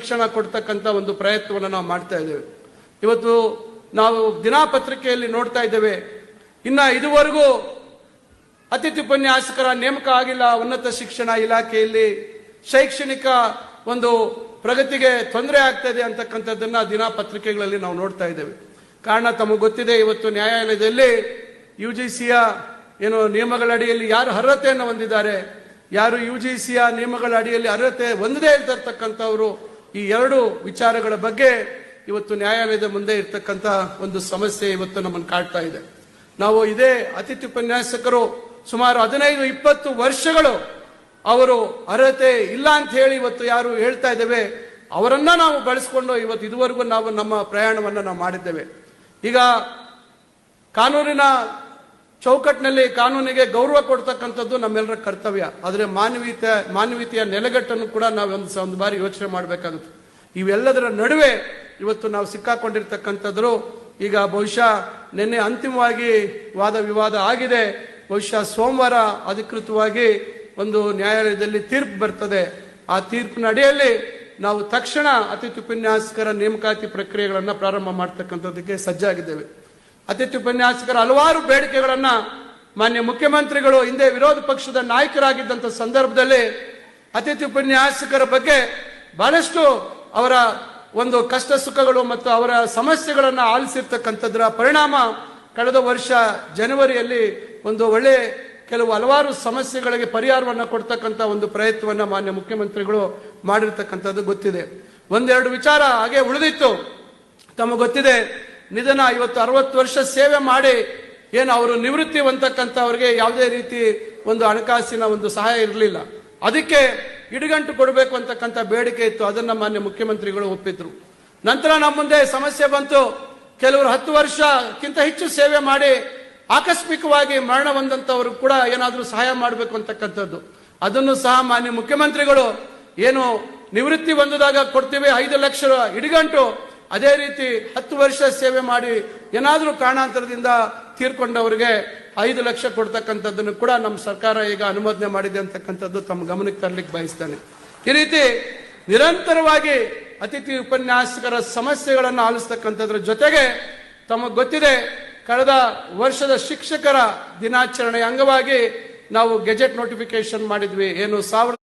ಶಿಕ್ಷಣ ಕೊಡ್ತಕ್ಕಂಥ ಒಂದು ಪ್ರಯತ್ನವನ್ನು ನಾವು ಮಾಡ್ತಾ ಇದ್ದೇವೆ. ಇವತ್ತು ನಾವು ದಿನಪತ್ರಿಕೆಯಲ್ಲಿ ನೋಡ್ತಾ ಇದ್ದೇವೆ. ಇನ್ನು ಇದುವರೆಗೂ ಅತಿಥಿ ಉಪನ್ಯಾಸಕರ ನೇಮಕ ಆಗಿಲ್ಲ ಉನ್ನತ ಶಿಕ್ಷಣ ಇಲಾಖೆಯಲ್ಲಿ ಶೈಕ್ಷಣಿಕ ಒಂದು ಪ್ರಗತಿಗೆ ತೊಂದರೆ ಆಗ್ತಾ ಇದೆ ಅಂತಕ್ಕಂಥದ್ದನ್ನ ದಿನಪತ್ರಿಕೆಗಳಲ್ಲಿ ನಾವು ನೋಡ್ತಾ ಇದ್ದೇವೆ. ಕಾರಣ ತಮಗೆ ಗೊತ್ತಿದೆ, ಇವತ್ತು ನ್ಯಾಯಾಲಯದಲ್ಲಿ ಯು ಜಿ ಸಿಯ ಏನು ನಿಯಮಗಳ ಅಡಿಯಲ್ಲಿ ಯಾರು ಅರ್ಹತೆಯನ್ನು ಹೊಂದಿದ್ದಾರೆ, ಯಾರು ಯು ಜಿ ಸಿಯ ನಿಯಮಗಳ ಅಡಿಯಲ್ಲಿ ಅರ್ಹತೆ ಹೊಂದದೇ ಇರ್ತಕ್ಕಂಥವರು ಈ ಎರಡು ವಿಚಾರಗಳ ಬಗ್ಗೆ ಇವತ್ತು ನ್ಯಾಯಾಲಯದ ಮುಂದೆ ಇರ್ತಕ್ಕಂಥ ಒಂದು ಸಮಸ್ಯೆ ಇವತ್ತು ನಮ್ಮನ್ನು ಕಾಡ್ತಾ ಇದೆ. ನಾವು ಇದೇ ಅತಿಥಿ ಉಪನ್ಯಾಸಕರು ಸುಮಾರು ಹದಿನೈದು, ಇಪ್ಪತ್ತು ವರ್ಷಗಳು ಅವರು ಅರ್ಹತೆ ಇಲ್ಲ ಅಂತ ಹೇಳಿ ಇವತ್ತು ಯಾರು ಹೇಳ್ತಾ ಇದ್ದೇವೆ, ಅವರನ್ನ ನಾವು ಬಳಸ್ಕೊಂಡು ಇವತ್ತು ಇದುವರೆಗೂ ನಾವು ನಮ್ಮ ಪ್ರಯಾಣವನ್ನು ನಾವು ಮಾಡಿದ್ದೇವೆ. ಈಗ ಕಾನೂನಿನ ಚೌಕಟ್ಟಿನಲ್ಲಿ ಕಾನೂನಿಗೆ ಗೌರವ ಕೊಡ್ತಕ್ಕಂಥದ್ದು ನಮ್ಮೆಲ್ಲರ ಕರ್ತವ್ಯ. ಆದರೆ ಮಾನವೀಯತೆ, ಮಾನವೀಯತೆಯ ನೆಲೆಗಟ್ಟನ್ನು ಕೂಡ ನಾವು ಒಂದು ಒಂದು ಬಾರಿ ಯೋಚನೆ ಮಾಡಬೇಕಾಗುತ್ತೆ ಇವೆಲ್ಲದರ ನಡುವೆ ಇವತ್ತು ನಾವು ಸಿಕ್ಕಾಕೊಂಡಿರ್ತಕ್ಕಂಥದ್ರು, ಈಗ ಬಹುಶಃ ನಿನ್ನೆ ಅಂತಿಮವಾಗಿ ವಾದ ವಿವಾದ ಆಗಿದೆ. ಬಹುಶಃ ಸೋಮವಾರ ಅಧಿಕೃತವಾಗಿ ಒಂದು ನ್ಯಾಯಾಲಯದಲ್ಲಿ ತೀರ್ಪು ಬರ್ತದೆ. ಆ ತೀರ್ಪಿನ ಅಡಿಯಲ್ಲಿ ನಾವು ತಕ್ಷಣ ಅತಿಥಿ ಉಪನ್ಯಾಸಕರ ನೇಮಕಾತಿ ಪ್ರಕ್ರಿಯೆಗಳನ್ನು ಪ್ರಾರಂಭ ಮಾಡ್ತಕ್ಕಂಥದ್ದಕ್ಕೆ ಸಜ್ಜಾಗಿದ್ದೇವೆ. ಅತಿಥಿ ಉಪನ್ಯಾಸಕರ ಹಲವಾರು ಬೇಡಿಕೆಗಳನ್ನು ಮಾನ್ಯ ಮುಖ್ಯಮಂತ್ರಿಗಳು ಹಿಂದೆ ವಿರೋಧ ಪಕ್ಷದ ನಾಯಕರಾಗಿದ್ದಂಥ ಸಂದರ್ಭದಲ್ಲಿ ಅತಿಥಿ ಉಪನ್ಯಾಸಕರ ಬಗ್ಗೆ ಬಹಳಷ್ಟು ಅವರ ಒಂದು ಕಷ್ಟ ಸುಖಗಳು ಮತ್ತು ಅವರ ಸಮಸ್ಯೆಗಳನ್ನು ಆಲಿಸಿರ್ತಕ್ಕಂಥದ್ರ ಪರಿಣಾಮ ಕಳೆದ ವರ್ಷ ಜನವರಿಯಲ್ಲಿ ಒಂದು ಒಳ್ಳೆ ಕೆಲವು ಹಲವಾರು ಸಮಸ್ಯೆಗಳಿಗೆ ಪರಿಹಾರವನ್ನು ಕೊಡ್ತಕ್ಕಂಥ ಒಂದು ಪ್ರಯತ್ನವನ್ನ ಮಾನ್ಯ ಮುಖ್ಯಮಂತ್ರಿಗಳು ಮಾಡಿರ್ತಕ್ಕಂಥದ್ದು ಗೊತ್ತಿದೆ. ಒಂದೆರಡು ವಿಚಾರ ಹಾಗೆ ಉಳಿದಿತ್ತು. ತಮಗೆ ಗೊತ್ತಿದೆ ನಿಧನ ಇವತ್ತು ಅರವತ್ತು ವರ್ಷ ಸೇವೆ ಮಾಡಿ ಏನು ಅವರು ನಿವೃತ್ತಿ ಹೊಂದಕ್ಕಂಥವ್ರಿಗೆ ಯಾವುದೇ ರೀತಿ ಒಂದು ಹಣಕಾಸಿನ ಒಂದು ಸಹಾಯ ಇರಲಿಲ್ಲ. ಅದಕ್ಕೆ ಇಡುಗಂಟು ಕೊಡಬೇಕು ಅಂತಕ್ಕಂಥ ಬೇಡಿಕೆ ಇತ್ತು. ಅದನ್ನು ಮಾನ್ಯ ಮುಖ್ಯಮಂತ್ರಿಗಳು ಒಪ್ಪಿದ್ರು. ನಂತರ ನಮ್ಮ ಮುಂದೆ ಸಮಸ್ಯೆ ಬಂತು. ಕೆಲವರು ಹತ್ತು ವರ್ಷಕ್ಕಿಂತ ಹೆಚ್ಚು ಸೇವೆ ಮಾಡಿ ಆಕಸ್ಮಿಕವಾಗಿ ಮರಣ ಹೊಂದಂತವರು ಕೂಡ ಏನಾದರೂ ಸಹಾಯ ಮಾಡಬೇಕು ಅಂತಕ್ಕಂಥದ್ದು. ಅದನ್ನು ಸಹ ಮಾನ್ಯ ಮುಖ್ಯಮಂತ್ರಿಗಳು ಏನು ನಿವೃತ್ತಿ ಹೊಂದಿದಾಗ ಕೊಡ್ತೀವಿ. ಐದು ಲಕ್ಷ ಇಡಿಗಂಟು. ಅದೇ ರೀತಿ ಹತ್ತು ವರ್ಷ ಸೇವೆ ಮಾಡಿ ಏನಾದರೂ ಕಾರಣಾಂತರದಿಂದ ತೀರ್ಕೊಂಡವರಿಗೆ ಐದು ಲಕ್ಷ ಕೊಡ್ತಕ್ಕಂಥದ್ದನ್ನು ಕೂಡ ನಮ್ಮ ಸರ್ಕಾರ ಈಗ ಅನುಮೋದನೆ ಮಾಡಿದೆ ಅಂತಕ್ಕಂಥದ್ದು ತಮ್ಮ ಗಮನಕ್ಕೆ ತರಲಿಕ್ಕೆ ಬಯಸ್ತಾನೆ. ಈ ರೀತಿ ನಿರಂತರವಾಗಿ ಅತಿಥಿ ಉಪನ್ಯಾಸಕರ ಸಮಸ್ಯೆಗಳನ್ನು ಆಲಿಸ್ತಕ್ಕಂಥದ್ರ ಜೊತೆಗೆ ತಮಗೆ ಗೊತ್ತಿದೆ, ಕಳೆದ ವರ್ಷದ ಶಿಕ್ಷಕರ ದಿನಾಚರಣೆ ಅಂಗವಾಗಿ ನಾವು ಗೆಜೆಟ್ ನೋಟಿಫಿಕೇಶನ್ ಮಾಡಿದ್ವಿ. ಏನು ಸಾವಿರದ